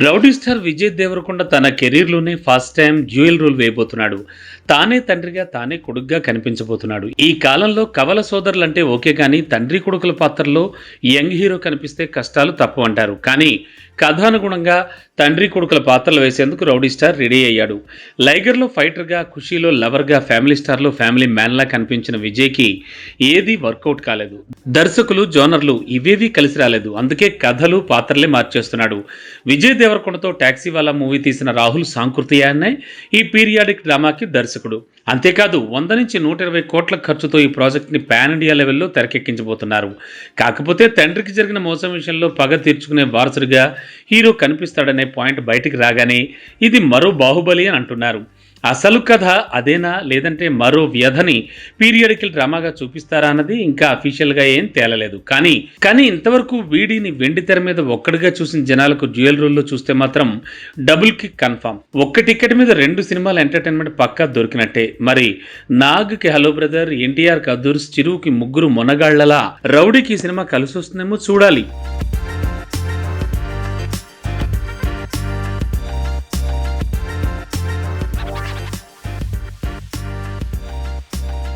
Rowdy star Vijay Devarakonda తన కెరీర్లోనే first time dual role వేయబోతున్నాడు. తానే తండ్రిగా తానే కొడుగ్గా కనిపించబోతున్నాడు. ఈ కాలంలో కవల సోదరులు అంటే ఓకే కానీ తండ్రి కొడుకుల పాత్రలో యంగ్ హీరో కనిపిస్తే కష్టాలు తప్పవంటారు. కానీ కథానుగుణంగా తండ్రి కొడుకుల పాత్రలు వేసేందుకు రౌడీ స్టార్ రెడీ అయ్యాడు. లైగర్లో ఫైటర్గా ఖుషీలో లవర్గా ఫ్యామిలీ స్టార్లో ఫ్యామిలీ మ్యాన్లా కనిపించిన విజయ్కి ఏది వర్కౌట్ కాలేదు. దర్శకులు జోనర్లు ఇవేవి కలిసి రాలేదు. అందుకే కథలు పాత్రలే మార్చేస్తున్నాడు. విజయ్ దేవరకొండతో టాక్సీ వాళ్ళ మూవీ తీసిన రాహుల్ సాంకృతియాన్నే ఈ పీరియాడిక్ డ్రామాకి దర్శకుడు. అంతేకాదు వంద నుంచి నూట ఇరవై కోట్ల ఖర్చుతో ఈ ప్రాజెక్ట్ని పాన్ ఇండియా లెవెల్లో తెరకెక్కించబోతున్నారు. కాకపోతే తండ్రికి జరిగిన మోసం విషయంలో పగ తీర్చుకునే వారసుడిగా హీరో కనిపిస్తాడనే పాయింట్ బయటికి రాగానే ఇది మరో బాహుబలి అని అంటున్నారు. అసలు కథ అదేనా లేదంటే మరో వ్యధని పీరియడికల్ డ్రామాగా చూపిస్తారా అన్నది ఇంకా అఫీషియల్గా ఏం తేలలేదు. కానీ కానీ ఇంతవరకు వీడిని వెండి తెర మీద ఒక్కడిగా చూసిన జనాలకు డ్యూయల్ రోల్లో చూస్తే మాత్రం డబుల్ కిక్ కన్ఫామ్. ఒక్క టికెట్ మీద రెండు సినిమాల ఎంటర్టైన్మెంట్ పక్కా దొరికినట్టే. మరి నాగ్కి హలో బ్రదర్ ఎన్టీఆర్ కదూర్స్ చిరువుకి ముగ్గురు మొనగాళ్ళలా రౌడీకి ఈ సినిమా కలిసి వస్తుందేమో చూడాలి.